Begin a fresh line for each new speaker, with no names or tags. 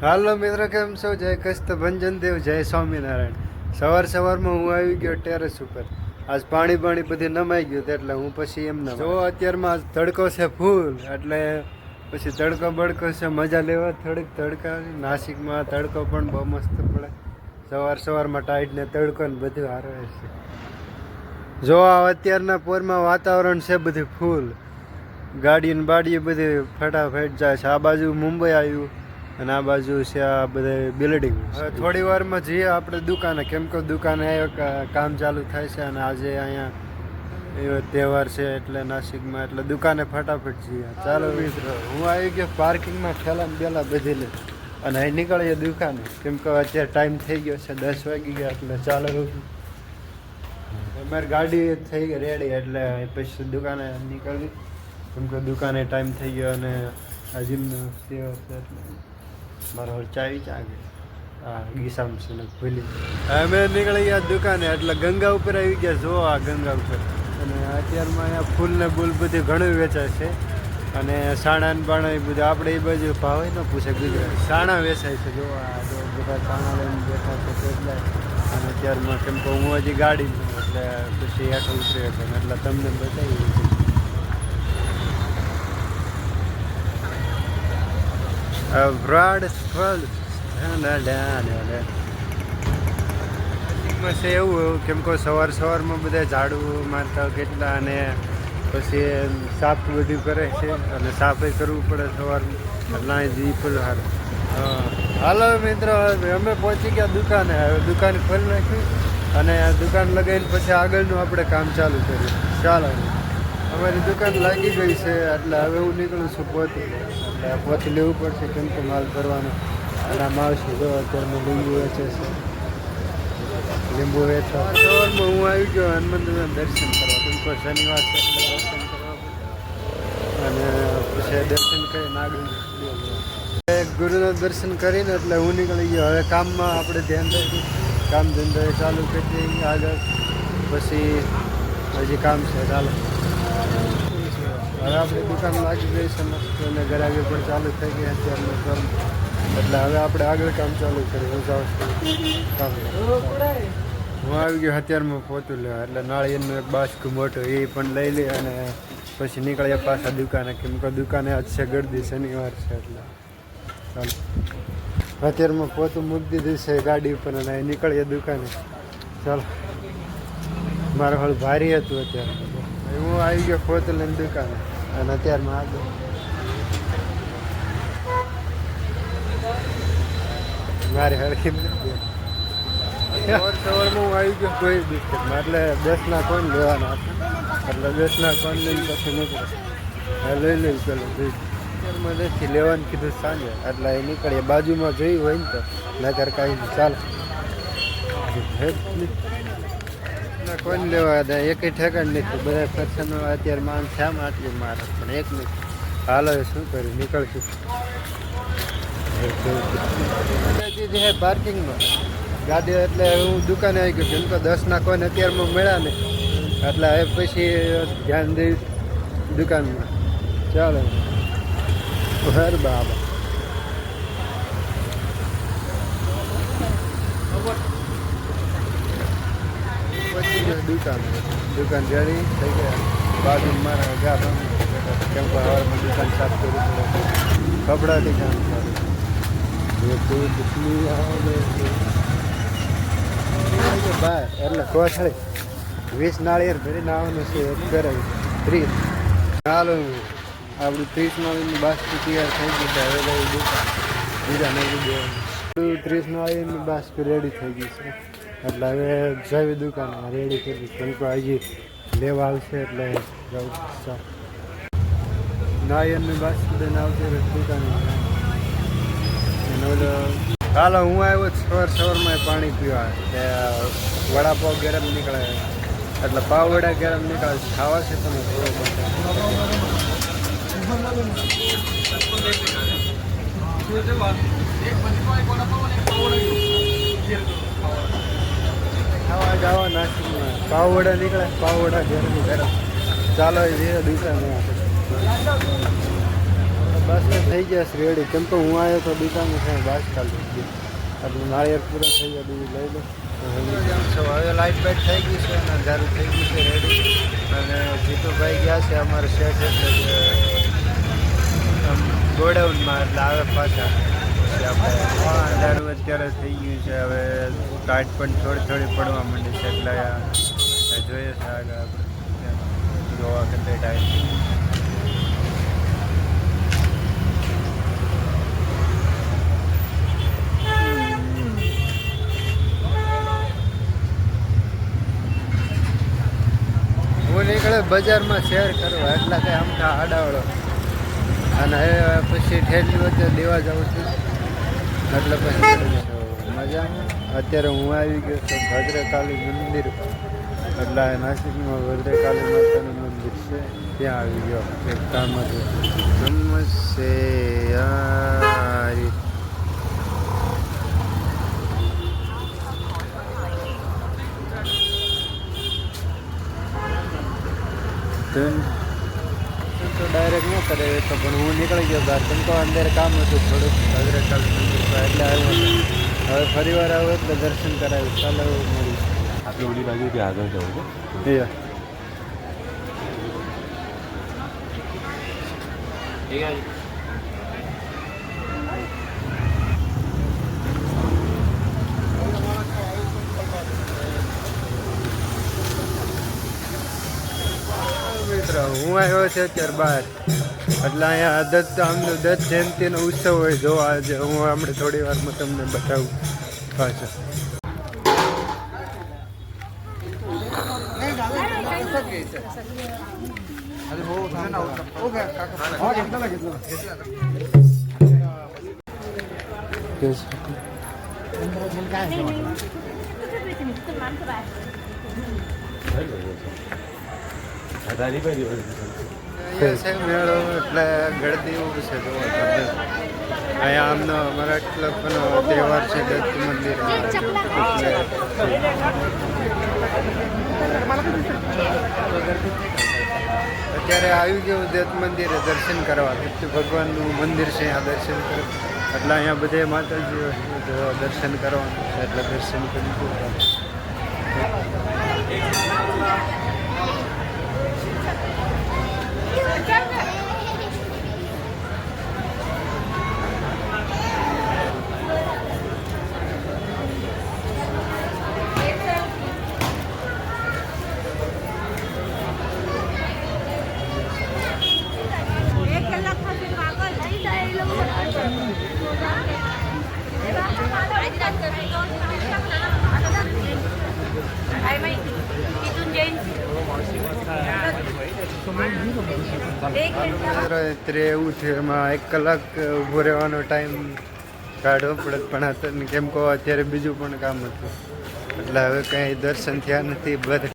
હાલો મિત્રો, કેમ છો? જય કસ્ત ભંજનદેવ જય સ્વામિનારાયણ. સવાર સવારમાં હું આવી ગયો ટેરેસ ઉપર. આજ પાણી પાણી બધી નમાઈ ગયું એટલે હું પછી એમ ના જો અત્યારમાં આજ તડકો છે ફૂલ, એટલે પછી તડકો બડકો છે, મજા લેવા થોડીક તડકા નાસિકમાં તડકો પણ બહુ મસ્ત પડે. સવાર સવારમાં ટાઈટ ને તડકો ને બધું હારે છે. જો આ અત્યારના પોરમાં વાતાવરણ છે બધું ફૂલ. ગાડી ને બાડી બધી ફટાફટ જાય છે. આ બાજુ મુંબઈ આવ્યું. અને આ બાજુ છે આ બધા બિલ્ડિંગ થોડી વારમાં જઈએ આપણે દુકાને. કેમ કે દુકાને કામ ચાલુ થાય છે અને આજે અહીંયા એવો તહેવાર છે એટલે નાસિકમાં, એટલે દુકાને ફટાફટ જઈએ. ચાલો મિત્રો, હું આવી ગયો પાર્કિંગમાં ઠેલા બેલા બધી લે અને અહીં નીકળીએ દુકાને. કેમ કે અત્યારે ટાઈમ થઈ ગયો છે, દસ વાગી ગયા, એટલે ચાલો. અમારી ગાડી થઈ ગઈ રેડી એટલે પછી દુકાને નીકળી કેમ કે દુકાને ટાઈમ થઈ ગયો અને હજીમનો સેવા છે એટલે. મારો ચાવી ચાગે ગીસામ છે ને ભૂલી અમે નીકળી ગયા દુકાને, એટલે ગંગા ઉપર આવી ગયા. જો આ ગંગા ઉપર. અને અત્યારમાં અહીંયા ફૂલ ને બુલ બધું ઘણું વેચાય છે. અને સાણા ને બાણા એ બધું આપણે એ બાજુ ભાવે ન પૂછે ગુજરાત. સાણા વેચાય છે. જો આ જો બધા સાણા લઈને બેઠા છે એટલે. અને અત્યારમાં કેમ કે હું હજી ગાડી એટલે પછી હેઠળ ઉતરી એટલે તમને બતાવી બ્રાડ નજીકમાં છે એવું કેમ કે સવાર સવારમાં બધા ઝાડુ મારતા કેટલા અને પછી સાફ બધું કરે છે અને સાફે કરવું પડે સવારમાં. ના જી પેલું સારું. હાલો મિત્રો, અમે પહોંચી ગયા દુકાને. હવે દુકાન ખોલી નાખ્યું અને દુકાન લગાવીને પછી આગળનું આપણે કામ ચાલુ કર્યું ચાલો. અમારી દુકાન લાગી ગઈ છે, એટલે હવે હું નીકળું છું પોતે. એટલે પોત લેવું પડશે કેમ કે માલ ભરવાનો. અને આ માલ છે, જો અત્યારમાં લીંબુ વેચે છે. લીંબુ વેચો સવારમાં હું આવી ગયો હનુમંતના દર્શન કરવા. કેમ કે શનિવાર છે દર્શન કરવા અને પછી દર્શન કરી નાગરિક ગુરુના દર્શન કરીને એટલે હું નીકળી ગયો. હવે કામમાં આપણે ધ્યાન રાખીએ. કામ ધંધો ચાલુ કરી દઈએ આગળ. પછી, હજી કામ છે, ચાલો. હવે આપણી દુકાન લાગી ગઈ છે અને ગરાગી પણ ચાલુ થઈ ગયા અત્યારનું કામ એટલે હવે આપણે આગળ કામ ચાલુ કરીએ છું. કામ હું આવી ગયો અત્યારમાં પોતું લેવા એટલે નાળિયેરનો એક બાસ્કું મોટો, એ પણ લઈ લે અને પછી નીકળ્યા પાછા દુકાને, કેમ કે દુકાને આજ છે ગરદી, શનિવાર છે એટલે. ચાલો. અત્યારમાં પોતું મૂકી દીધું છે ગાડી ઉપર અને નીકળીએ દુકાને. ચાલો. મારું હાલ ભારી હતું અત્યારે. હું આવી ગયો ખોત લઈને દુકાને અને અત્યારમાં આગળ. મારે હરખી નથી સવાર સવારમાં હું આવી ગયો કોઈ બિસ્કિટમાં એટલે દસના કોણ લેવાના એટલે દસના કોણ લઈને પછી નીકળે લઈ લઈ પેલો નથી લેવાનું કીધું સાંજે. એટલે એ નીકળીએ બાજુમાં જોયું હોય ને તો નગર કાંઈ ચાલો. ના લેવા દે? એક ઠેકાણ નથી. બધા પર્સનો અત્યારે માન છે આટલી મારે. પણ એક નહીં હાલો એ શું કર્યું? નીકળશું. હે પાર્કિંગમાં. ગાડી એટલે હું દુકાને આવી ગયો. કેમ કે દસના કોઈને અત્યારમાં મળ્યા ને એટલે હવે પછી ધ્યાન દઈ દુકાનમાં. ચાલો. હર બાબા. પછી ગયો દુકાન દુકાન જડી થઈ ગયા બાજુ મારા ગા કેમ કે હવારમાં દુકાન સાફ કરવી પડે કપડાથી કામ છે. બહાર એટલે કોથળી વીસ નાળિયેર ભરી નાવાનું છે એક કરાવી ત્રીસ ચાલો આપણું ત્રીસ નાળિયેરની બાસ્કી તૈયાર થઈ છે હવે બીજા નહીં ત્રીસ નાળિયેરની બાસ્કી રેડી થઈ ગઈ છે એટલે હવે જવી દુકાન રેડી કરી કેમ હજી લેવા આવશે એટલે જવું ચાલ. નાળિયેરની બાસ્કી લઈને આવશે દુકાન દુકાને હાલો, હું આવ્યો સવાર સવારમાં પાણી પીવા. કે વડાપાવ ગરમ નીકળે. એટલે પાવડા ગરમ નીકળે. ખાવા છે તમે થોડો ખાવા જાવા નાસ્તો પાવ વડા નીકળે પાવ વડા ગરમ ગરમ ચાલો એ જે બસ તો થઈ ગયા છે રેડી કેમ કે હું આવ્યો તો દુકાને છે, બસ ચાલુ એટલે નાળિયેર પૂરા થઈ ગયા, બીજું લઈ લો. તો હવે લાઇટ બાઇટ થઈ ગઈ છે અને ઝારું થઈ ગયું છે રેડી અને જીતુભાઈ ગયા છે અમારે શેઠ એટલે ગોડાઉનમાં એટલે આવે પાછા. પછી આપણે. અંધારું અત્યારે થઈ ગયું છે. હવે કાટ પણ થોડી થોડી પડવા માંડી છે એટલે જોઈએ છે આગળ આપણે. જોવા કેટલી ટાઈમ હું નીકળે બજારમાં શેર કરવા, એટલા કંઈ આમઠા આડાવડો. અને હવે પછી ઠેલી વચ્ચે દેવા જાઉં છું. એટલે પછી મજામાં. અત્યારે હું આવી ગયો છું ભદ્રકાલી મંદિર. એટલે નાસિકમાં ભદ્રકાલી માતાનું મંદિર છે. ત્યાં આવી ગયો. એક કામ હતું. નમસ્તે યારી. ધન તો ડાયરેક્ટ ન કરે એ તો પણ હું નીકળી ગયો બહાર કેમ તો અંદર કામ હતું થોડુંક. ભદ્રકાલ એટલે આવ્યો હવે ફરી વાર આવ્યો એટલે દર્શન કરાવ્યું. ચાલો એવું મળ્યું.
આપણે ઓલી બાજુથી આગળ જવું છે?
એ. મિત્ર હું આવ્યો છે ત્યારબાદ. એટલે અહીંયા દત્ત આમનો દત્ત જયંતિનો ઉત્સવ હોય જો આજે હું હમણાં થોડી વારમાં તમને બતાવું. પાછા
Thank બાજુ
મેળો એટલે ગળદી એવું છે અહીંયા આમનો મરાઠ ક્લબનો તહેવાર છે, દત્ત મંદિર. અત્યારે આવી ગયું દત્ત મંદિરે, દર્શન કરવા. દત્ત ભગવાનનું મંદિર છે, આ દર્શન કરો એટલે અહીંયા બધે માતાજીઓ દર્શન કરવાનું એટલે દર્શન કરી
એક કલાક પછી પાગલ થઈ જાય એ લોકો
અત્યારે એવું છે એમાં એક કલાક ઊભો રહેવાનો ટાઈમ કાઢવો પડત પણ અત્યારે કેમ કહો, અત્યારે બીજું પણ કામ હતું. એટલે હવે કંઈ દર્શન થયા નથી, બધા